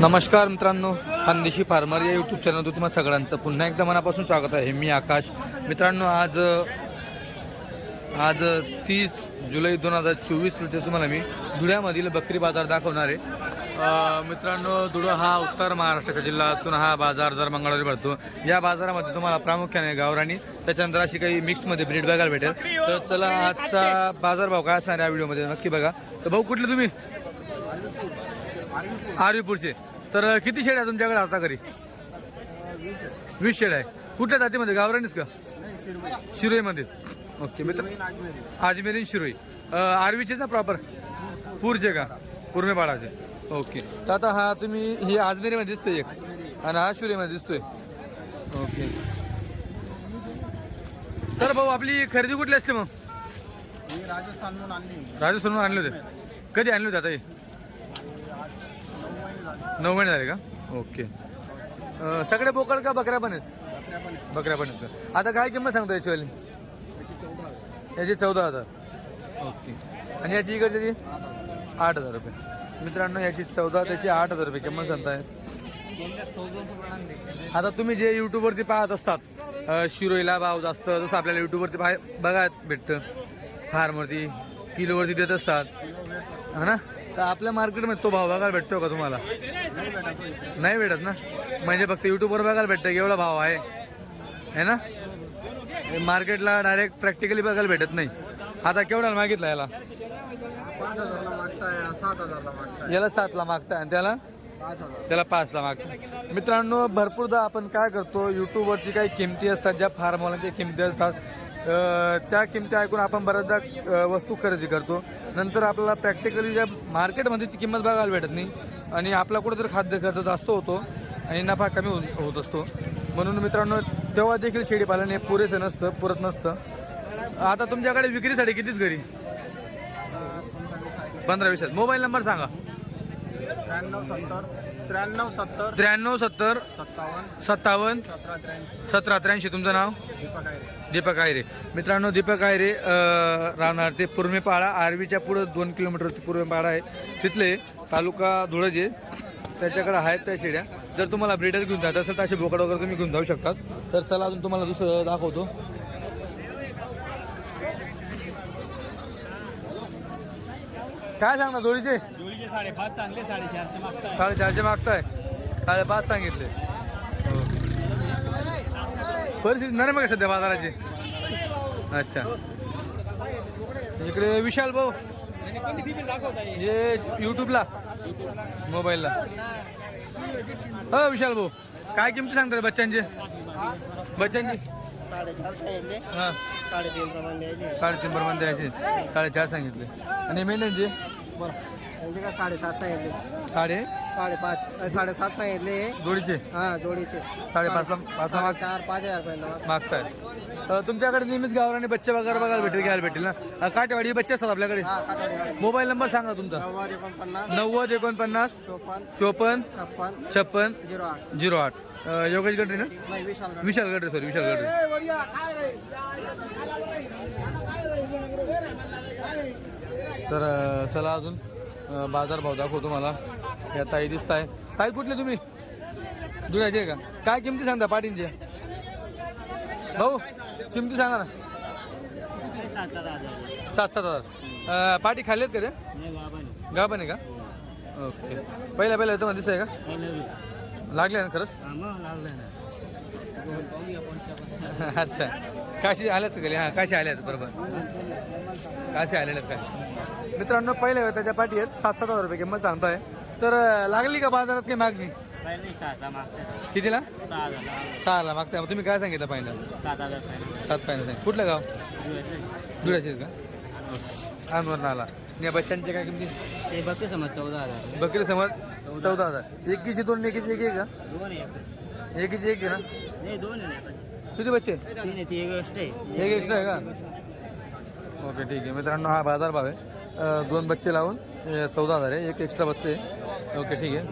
नमस्कार मित्रांनो खानदेशी फार्मर या यूट्यूब चॅनलवर तुम्हाला सगळ्यांचं पुन्हा एकदा मनापासून स्वागत आहे. मी आकाश. मित्रांनो आज आज तीस जुलै दोन हजार चोवीस रोजी तुम्हाला मी धुळ्यामधील बकरी बाजार दाखवणार आहे. मित्रांनो धुळं हा उत्तर महाराष्ट्राचा जिल्हा असून हा बाजार दर मंगळवारी भरतो. या बाजारामध्ये तुम्हाला प्रामुख्याने गावरानी त्याच्यानंतर अशी काही मिक्समध्ये ब्रीड बघायला भेटेल. तर चला आजचा बाजारभाव काय असणार या व्हिडिओमध्ये नक्की बघा. तर भाऊ कुठले तुम्ही? आरवीपूरचे. तर किती शेड आहे तुमच्याकडे आता घरी? वीस शेड आहे. कुठल्या जातीमध्ये? गावरानीच का? शिरोईमध्ये. ओके मित्र. अजमेरी आणि शिरोई. आरवीचेच ना प्रॉपर? पूरचे का? कुर्मेपाडाचे ओके. तर आता हा तुम्ही ही आजमेरीमध्ये दिसतोय एक. आणि हा शिरोईमध्ये दिसतोय. ओके. तर भाऊ आपली खरेदी कुठली असते मग? ही आणली. राजस्थानहून आणले होते. कधी आणले होते आता हे? नऊ महिने झाले का? ओके. सगळे बोकड का बकऱ्या पण आहेत? बकऱ्या पण आहेत. आता काय किंमत सांगतो चौदा हजार. याची चौदा हजार. ओके. आणि याची इकडची आठ हजार. रुपये. मित्रांनो याची चौदा त्याची आठ हजार रुपये किंमत सांगताय. आता तुम्ही जे यूट्यूबवरती पाहत असतात शिरोईला भाव जास्त जसं आपल्याला यूट्यूबवरती पाहाय बघा भेटतं. फार्मवरती किलोवरती देत असतात. हा ना? तर आपल्या मार्केटमध्ये तो भाव बघायला भेटतो का तुम्हाला? नाही भेटत ना? म्हणजे फक्त युट्यूबवर बघायला भेटतं की एवढा भाव आहे? है ना? मार्केटला डायरेक्ट प्रॅक्टिकली बघायला भेटत नाही. आता केवढा मागितला याला? याला सातला मागताय. आणि त्याला? त्याला पाचला मागताय. मित्रांनो भरपूरदा आपण काय करतो? यूट्यूबवरती काही किमती असतात ज्या फार्मवाल्यांच्या किमती असतात त्या किमती ऐकून आपण बऱ्याचदा वस्तू खरेदी करतो. नंतर आपल्याला प्रॅक्टिकली ज्या मार्केटमध्ये ती किंमत बघायला भेटत नाही. आणि आपला कुठेतरी खाद्य खर्च जास्त होतो आणि नफा कमी होत होत असतो. म्हणून मित्रांनो तेव्हा देखील शेळीपालन हे पुरेसं नसतं पुरत नसतं. आता तुमच्याकडे विक्रीसाठी कितीच घरी? पंधरा वीस मोबाईल नंबर सांगा. त्र्याण्णव सत्तर त्र्याण्णव सत्तर त्र्याण्णव सत्तर सत्तावन्न सत्तावन्न सतरा त्र्याऐंशी. सतरा त्र्याऐंशी. तुमचं नाव? दीपक आहे दीपक आयरे. मित्रांनो दीपक आयरे अं, राहणार ते पूर्वेपाडा आर्वीच्या पुढं दोन किलोमीटर पूर्वेपाडा आहे. तिथले तालुका धुळजे. त्याच्याकडे आहेत त्या शेड्या. जर तुम्हाला ब्रिडर घेऊन जायचं असेल तर असे बोकड वगैरे तुम्ही घेऊन जाऊ शकतात. तर चला अजून तुम्हाला दुसरं दाखवतो. काय सांगणार जोडीचे? जोडीचे साडेपाच चांगले साडेचारशे मागताय. साडेचारशे मागताय. साडेपाच सांगितले. हो. परिस्थिती नरम आहे का सध्या बाजाराची? अच्छा. इकडे विशाल भाऊ. जे युट्यूबला मोबाईलला हो विशाल भाऊ. काय किमती सांगतात बच्चांचे बच्चांची हां. साडेतीन प्रमाणे द्यायचे. साडेतीन बरोबर द्यायचे. साडेचार सांगितले. आणि मेंढ्यांचे? बरं. म्हणजे का? साडेसातचा येते साडे? साडेपाच. येते जोडीचे? हा जोडीचे. साडेपाचला पाचला माग चार पाच हजार पर्यंत मागताय. अ, तुमच्याकडे नेहमीच गावराने बच्चे वगैरे बघायला भेटेल घ्यायला भेटेल ना? अ, काटेवाडी बच्चे असतात आपल्याकडे. हा मोबाईल नंबर सांगा तुमचा. नव्वद एकोणपन्नास. नव्वद एकोणपन्नास. चोपन्न. चोपन्न. छप्पन. छप्पन. झिरो आठ. झिरो आठ. अ, योगेश गडरे ना? नाही विशाल गड. विशाल गडरे सॉरी विशाल गडरे तर चला अजून बाजारभाव दाखवतो तुम्हाला या ताई दिसत आहे ताई कुठले तुम्ही? दुधाचे आहे का? काय किमती सांगता पाटींचे भाऊ किमती सांगा ना. सात सात हजार पाटी खाल्लेत का ते? गाभण आहे का? ओके. पहिल्या पहिल्या तुम्हाला दिसत आहे का? लागले ना खरंच? अच्छा. काशी आल्यात का खाली? हां काशी आल्यात बरोबर. काशी आलेल्यात आहेत काय मित्रांनो पहिल्या त्याच्या पाठी आहेत. सात सात हजार रुपये किंमत सांगताय. तर लागली का बाजारात काही मागणी? कितीला? सहाला मागताय. मग तुम्ही काय सांगितलं फायनल सात फायनल सांग कुठलं गाव? धुळ्याचे का? अनवर. आला या बच्चांचे काय किमती? बघते समज चौदा हजार बकरी समोर चौदा. हजार. एकीची दोन एकीची एक आहे का? दोन एकीची. एक आहे ना? नाही दोन किती बच्चे एक आहे. एक एक्स्ट्रा आहे का? ओके ठीक आहे. मित्रांनो हा बाजार भाव आहे. दोन बच्चे लावून चौदा हजार आहे. एक एक्स्ट्रा बच्चे आहे. ओके ठीक आहे.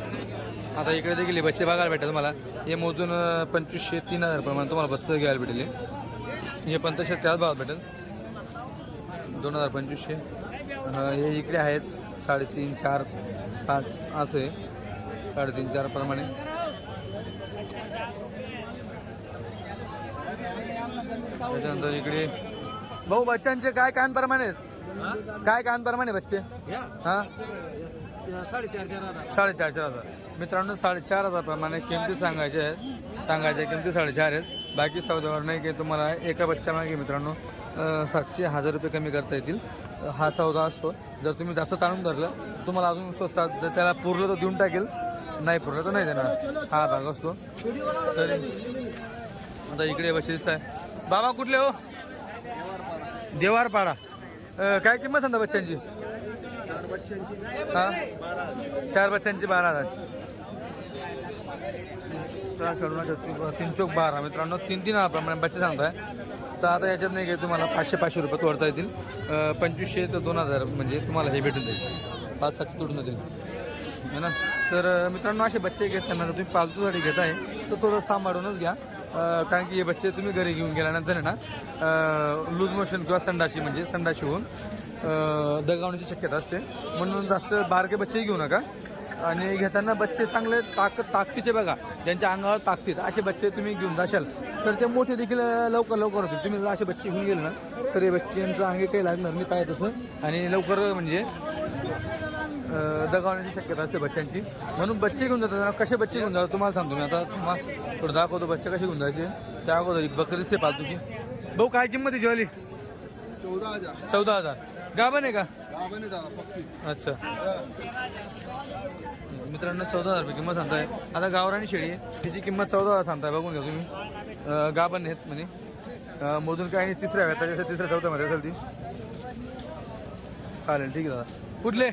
आता इकडे देखील बच्चे बघायला भेटेल तुम्हाला. हे मोजून पंचवीसशे तीन हजार प्रमाणे तुम्हाला बच्चे घ्यायला भेटेल हे. तसे त्याच भावात भेटेल. दोन हजार पंचवीसशे. हे इकडे आहेत. साडेतीन चार पाच असे साडेतीन चार प्रमाणे. त्याच्यानंतर इकडे भाऊ बच्चांचे काय कान प्रमाणे आहेत? काय कान प्रमाणे बच्चे? हा? साडेचार चार हजार. साडेचार चार हजार. मित्रांनो साडेचार हजार प्रमाणे किमती सांगायचे आहेत. सांगायच्या किमती साडेचार आहेत. बाकी सौद्यावर नाही की तुम्हाला एका बच्च्या मागे मित्रांनो सातशे हजार रुपये कमी करता येतील. हा सौदा असतो. जर तुम्ही जास्त ताणून धरलं तुम्हाला अजून स्वस्तात जर त्याला पुरलं तर देऊन टाकेल. नाही पुरलं तर नाही देणार. हा भाग असतो. तर आता इकडे दिसत आहे बाबा कुठले हो? देवारपाडा. अं, काय किंमत सांगता बच्चांची चार बच्चांची हा बारा चार बच्चांची बारा हजार तीन- तीन चौक बारा. मित्रांनो तीन तीन प्रमाणे बच्चे सांगताय. तर आता याच्यात नाही काय तुम्हाला पाचशे पाचशे रुपये तोडता येतील. अं, पंचवीसशे ते दोन हजार म्हणजे तुम्हाला हे भेटून जाईल. पाच सातशे तोडून जातील है ना? तर मित्रांनो असे बच्चे घेताना जर तुम्ही पालतूसाठी घेताय. तर थोडं सांभाळूनच घ्या. कारण की हे बच्चे तुम्ही घरी घेऊन गेल्यानंतर आहे ना लूज मोशन किंवा संडाशी म्हणजे संडाशी होऊन दगावण्याची शक्यता असते. म्हणून जास्त बारके बच्चेही घेऊ नका. आणि घेताना बच्चे चांगले ताक ताकदीचे बघा. ज्यांच्या अंगावर ताकदीत असे बच्चे तुम्ही घेऊन जाशाल. तर ते मोठे देखील लवकर लवकर होतील. तुम्ही जर असे बच्चे घेऊन गेले ना तर हे बच्चेंचं अंगे काही लागणार नाही पाहिजे तसं आणि लवकर म्हणजे दगावण्याची शक्यता असते बच्चांची म्हणून बच्चे घेऊन जातात. कसे बच्चे घेऊन जातात तुम्हाला सांगतो मी आता. तुम्हाला थोडं दाखवतो बच्चे कसे घेऊन जायचे. त्या अगोदर बकरीच ते पालतूची भाऊ काय किंमत आहे ज्वाली? चौदा हजार. चौदा हजार. गाभण आहे का? गावाने दादा पक्की. अच्छा. मित्रांनो चौदा हजार रुपये किंमत सांगताय. आता गावराणी शेळी आहे. तिची किंमत चौदा हजार सांगताय. बघून घ्या तुम्ही. गाभण आहेत म्हणे. मोजून काय नाही तिसऱ्या वेळा त्याच्या तिसऱ्या चौथ्यामध्ये असेल ती. चालेल ठीक आहे दादा. कुठले?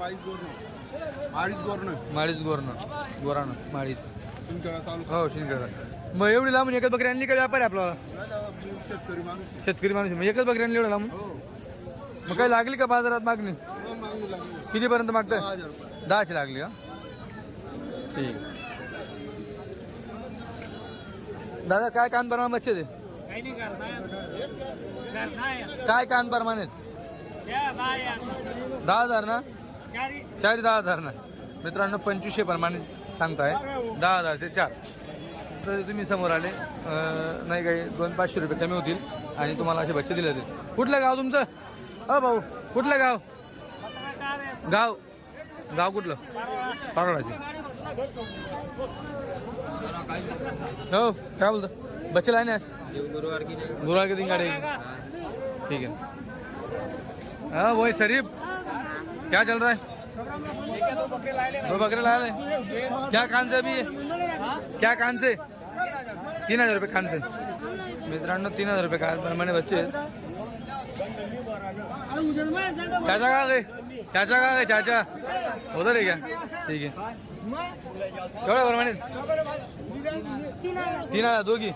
माळीच गोरण माळीच गोरण माळीच गोरणं गोराणं माळीच तुमच्या तालुका. हो शिंदखेडा. मग एवढी लांबून एकच बकरी आणली का व्यापारी आपल्याला? नाही दादा, मी शेतकरी माणूस शेतकरी माणूस आहे. मग एकच बकरी आणली एवढं लांबून? हो. मग काय लागली का बाजारात मागणी? हो, मागू लागली. कितीपर्यंत मागताय? दहा हजार रुपये. दहाची लागली का ठीक. दादा काय कान प्रमाण बच्चे ते काही नाही करणार काय कान प्रमाण आहेत? दहा हजार ना? चारी दहा हजार ना मित्रांनो पंचवीसशे प्रमाणे सांगताय. दहा हजार ते चार. तर तुम्ही समोर आले. नाही काही दोन पाचशे रुपये कमी होतील आणि तुम्हाला असे बच्चे दिले जातील. कुठलं गाव तुमचं? हो भाऊ कुठलं गाव? गाव. गाव कुठलं? पारोळाचे हो काय बोलतो? बच्चे लाईन गुरुवार की दिन गाड़ी ठीक आहे. हा वही शरीफ. क्या चल रहा है? दो बकरे ला ले। क्या कान से अभी क्या कान से? तीन हज़ार रुपये कान से। मित्रांनो, तीन हज़ार रुपये कान प्रमाणे बच्चे। चाचा का गए? चाचा का गए? चाचा। उधर है क्या? ठीक है। केवढ्या प्रमाणे तीन हज़ार दोघी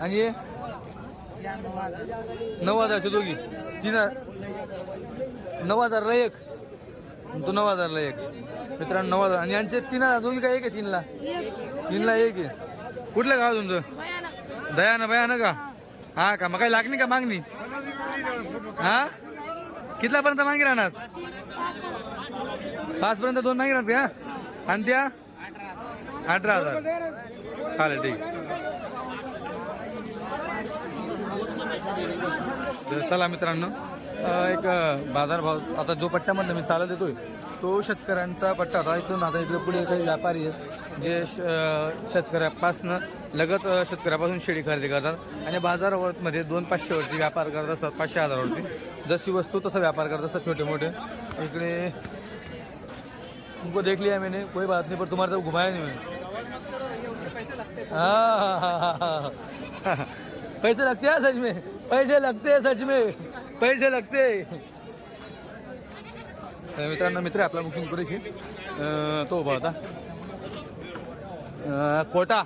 आणि हे नऊ हजारचे दोघी. तीन हजार. नऊ हजारला एक. तो नऊ हजारला एक. मित्रांनो नऊ हजार. आणि यांचे तीन हजार. दोघी काय एक आहे तीनला? तीनला एक आहे. कुठलं गाव तुमचं? दयानं भयानं का? हा का? मग काही लागणी का मागणी? हा? कितल्यापर्यंत मागे राहणार? पाच पर्यंत दोन मागे राहणार का? आणि त्या? अठरा हजार. चालेल ठीक. तर चला मित्रांनो एक बाजारभाव आता जो पट्ट्यामधनं मी चालत येतोय तो शेतकऱ्यांचा पट्टा होता इथून आता इकडे पुढे काही व्यापारी आहेत जे श- शेतकऱ्यापासनं लगत शेतकऱ्यापासून शेळी खरेदी करतात आणि बाजारामध्ये दोन पाचशेवरती व्यापार करत असतात पाचशे हजारावरती. जशी वस्तू तसा व्यापार करत असतात छोटे मोठे. इकडे तुमको देख लिया मैंने कोई बात नहीं पर तुम्हारे तो घुमाया नहीं मैंने. हाँ, हाँ, हाँ, हाँ, हाँ. पैसे लगते हैं सच में पैसे लगते हैं सच में पैसे लगते. मित्रांनो मित्र आपला बुकिंग करूची तो उभा होता. कोटा.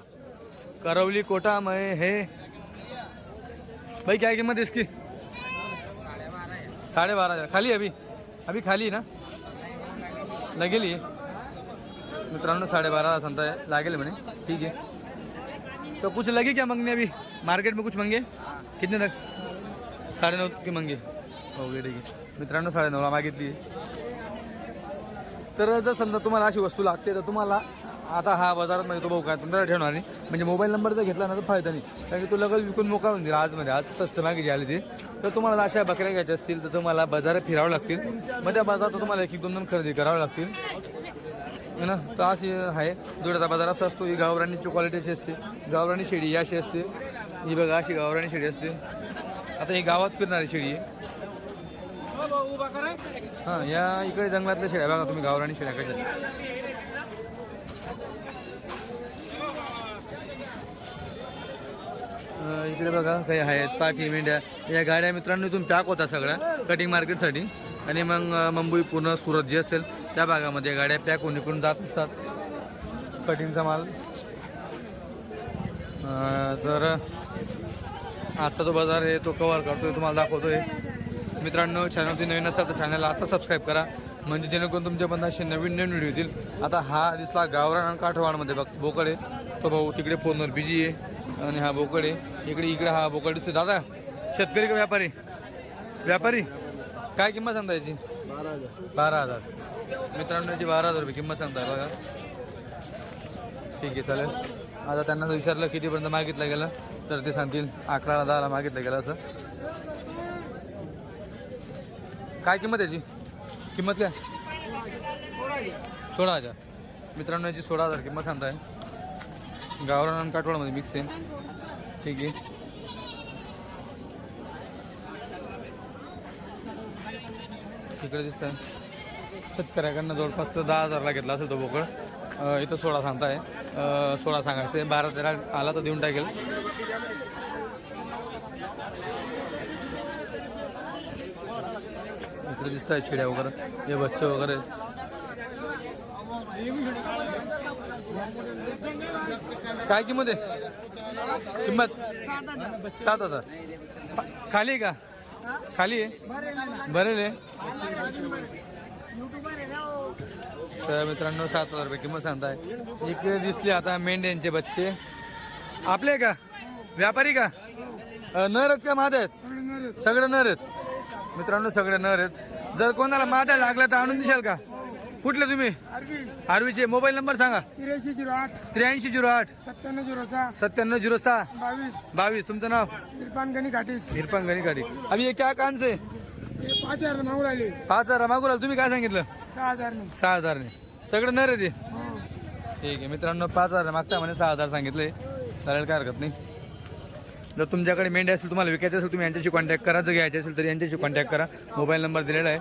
करवली कोटा मैं हे. भाई क्या कीमत इसकी? साढ़े बारह हजार. खाली है अभी. अभी खाली ना? लगेली मित्रांनो साडेबारा हजार सांगताय लागेल म्हणे. ठीक आहे. तो कुछ लगी क्या मंगने अभी? मार्केट में कुछ मंगे? कितने तक? साडेनऊ की मंगे। हो ओके ठीक आहे मित्रांनो साडेनऊला मागितली तर जर समजा तुम्हाला अशी वस्तू लागते तर तुम्हाला आता हा बाजारात म्हणजे तो भाऊ काय तुम्हाला ठेवणार नाही. म्हणजे मोबाईल नंबर जर घेतला ना तर फायदा नाही. कारण की तो लगेच विकून मोकावून होऊन दिला आजमध्ये म्हणजे आज स्वस्त मागे आली ते. तर तुम्हाला अशा बकऱ्या घ्यायच्या असतील तर तुम्हाला बाजारात फिरावं लागतील. मग त्या बाजारात तुम्हाला एक एक दोन दोन खरेदी करावं लागतील. है ना? तर अशी आहे दुधाचा बाजार असा असतो ही गावराणीची क्वालिटी अशी असते गावराणी शेळी ही अशी असते ही बघा अशी गावराणी शेळी असते. आता ही गावात फिरणारी शेळी आहे. हां या इकडे जंगलातल्या शेळ्या बघा तुम्ही गावराणी शेळ्या कशा इकडे बघा काही आहेत पाठी मेंढ्या. या गाड्या मित्रांनो इथून पॅक होता सगळ्या कटिंग मार्केटसाठी आणि मग मुंबई पुणे सुरत जे असेल त्या भागामध्ये गाड्या पॅक होऊन इकडून जात असतात. कटिंगचा माल. तर आता तो बाजार आहे तो कवर करतोय तुम्हाला दाखवतोय. मित्रांनो चॅनलची नवीन असाल तर चॅनलला आता सबस्क्राईब करा. म्हणजे जेणेकरून तुमच्या बंद असे नवीन नवीन व्हिडिओ येतील. आता हा दिसला गावरान आणि काठवाडमध्ये बघ बोकड आहे. तो भाऊ तिकडे फोनवर बिजी आहे. आणि हा बोकड आहे. इकडे इकडे हा बोकड दिसतो दादा शेतकरी का व्यापारी? व्यापारी? काय किंमत सांगता याची? बारा हजार. बारा हजार मित्रांनो याची बारा हजार रुपये किंमत सांगताय बघा. ठीक आहे चालेल. आता त्यांना जर विचारलं कितीपर्यंत मागितलं गेलं तर ते सांगतील अकरा दहाला मागितलं गेलं असं. काय किंमत याची? किंमत काय? सोळा हजार. मित्रांनो याची सोळा हजार किंमत सांगताय. गावरान आणि काठवाडमध्ये मिक्स आहे. ठीक आहे. तिकडे दिसत आहे शेतकऱ्याकडनं जवळपास दहा हजारला घेतला असेल तो बोकड. इथं सोळा सांगताय. सोळा सांगायचं. आहे बारा तेरा आला तर देऊन टाकेल. इकडे दिसत आहे शिड्या वगैरे. हे बच्चे वगैरे. काय किंमत आहे? किंमत? सात हजार. खाली का? खाली आहे? बरेल आहे. तर मित्रांनो सात हजार रुपये किंमत सांगताय. इकडे दिसले आता मेंढ्यांचे बच्चे. आपले का? व्यापारी का? अ, नर आहेत का माद आहेत? सगळे नर आहेत. मित्रांनो सगळे नर आहेत. जर कोणाला मादा लागला तर आणून दिशाल का? कुठले तुम्ही? आरवीचे. मोबाईल नंबर सांगा. त्र्याऐंशी झिरो आठ. त्र्याऐंशी झिरो आठ. सत्त्याण्णव झिरो सहा. सत्त्याण्णव झिरो सहा. बावीस. बावीस. तुमचं नाव? इरफान गणी घाटी इरफान गणी गाडी अभि हे क्या कान से हे पाच हजार मागू राहिले. पाच हजार मागू राहिले. तुम्ही काय सांगितलं? सहा हजार नाही. सहा हजारने सगळं नर आहे ते. ठीक आहे. मित्रांनो पाच हजार मागता म्हणे सहा हजार सांगितले. चालेल काय हरकत नाही. जर तुमच्याकडे मेंढ्या असेल तुम्हाला विकायचे असेल तुम्ही यांच्याशी कॉन्टॅक्ट करा. जर घ्यायचे असेल तर यांच्याशी कॉन्टॅक्ट करा. मोबाईल नंबर दिलेला आहे.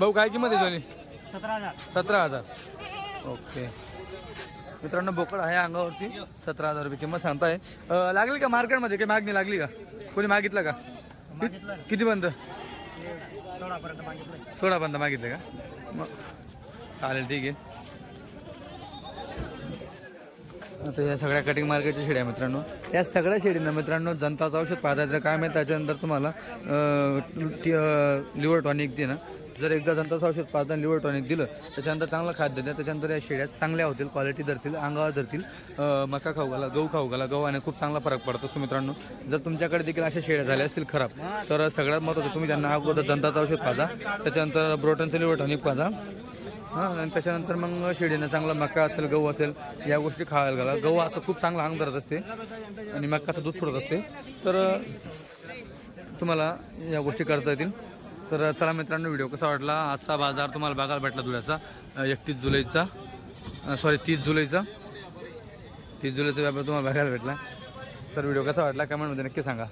भाऊ काय किंमत आहे जोनी सतरा हजार. सतरा हजार. ओके. मित्रांनो बोकड आहे अंगावरती. सतरा हजार रुपये किंमत सांगताय. लागली का मार्केटमध्ये? काही मागणी लागली का? कोणी मागितलं का? किती बंद? सोळा बंद मागितले का? मग चालेल ठीक आहे. आता या सगळ्या कटिंग मार्केटच्या शेड्या मित्रांनो. या सगळ्या शेडींना मित्रांनो जनताचं औषध पाहता काय माहिती? त्याच्यानंतर तुम्हाला लिव्हर टॉनिक दे ना जर एकदा जनताचं औषध पाहता लिव्हर टॉनिक दिलं त्याच्यानंतर चांगलं खाद्य द्या त्याच्यानंतर या शेळ्या चांगल्या होतील क्वालिटी धरतील अंगावर धरतील. मका खाऊ घाला गहू खाऊ घाला गव्हाने खूप चांगला फरक पडतो सो मित्रांनो जर तुमच्याकडे देखील अशा शेळ्या झाल्या असतील खराब तर सगळ्यात महत्त्वाचं तुम्ही त्यांना अगोदर दंताचं औषध पाजा त्याच्यानंतर ब्रोटनचं लिव्हर टॉनिक पाजा. हां आणि त्याच्यानंतर मग शेळीनं चांगला मका असेल गहू असेल या गोष्टी खायला घाला. गहू असं खूप चांगलं अंग धरत असते आणि मक्काचं दूध सोडत असते. तर तुम्हाला या गोष्टी करता येतील. तर चला मित्रांनो व्हिडिओ कसा वाटला? आजचा बाजार तुम्हाला बघायला भेटला धुळ्याचा एकतीस जुलैचा. सॉरी तीस जुलैचा. तीस जुलैचा व्यापार तुम्हाला बघायला भेटला. तर व्हिडिओ कसा वाटला? कमेंटमध्ये नक्की सांगा.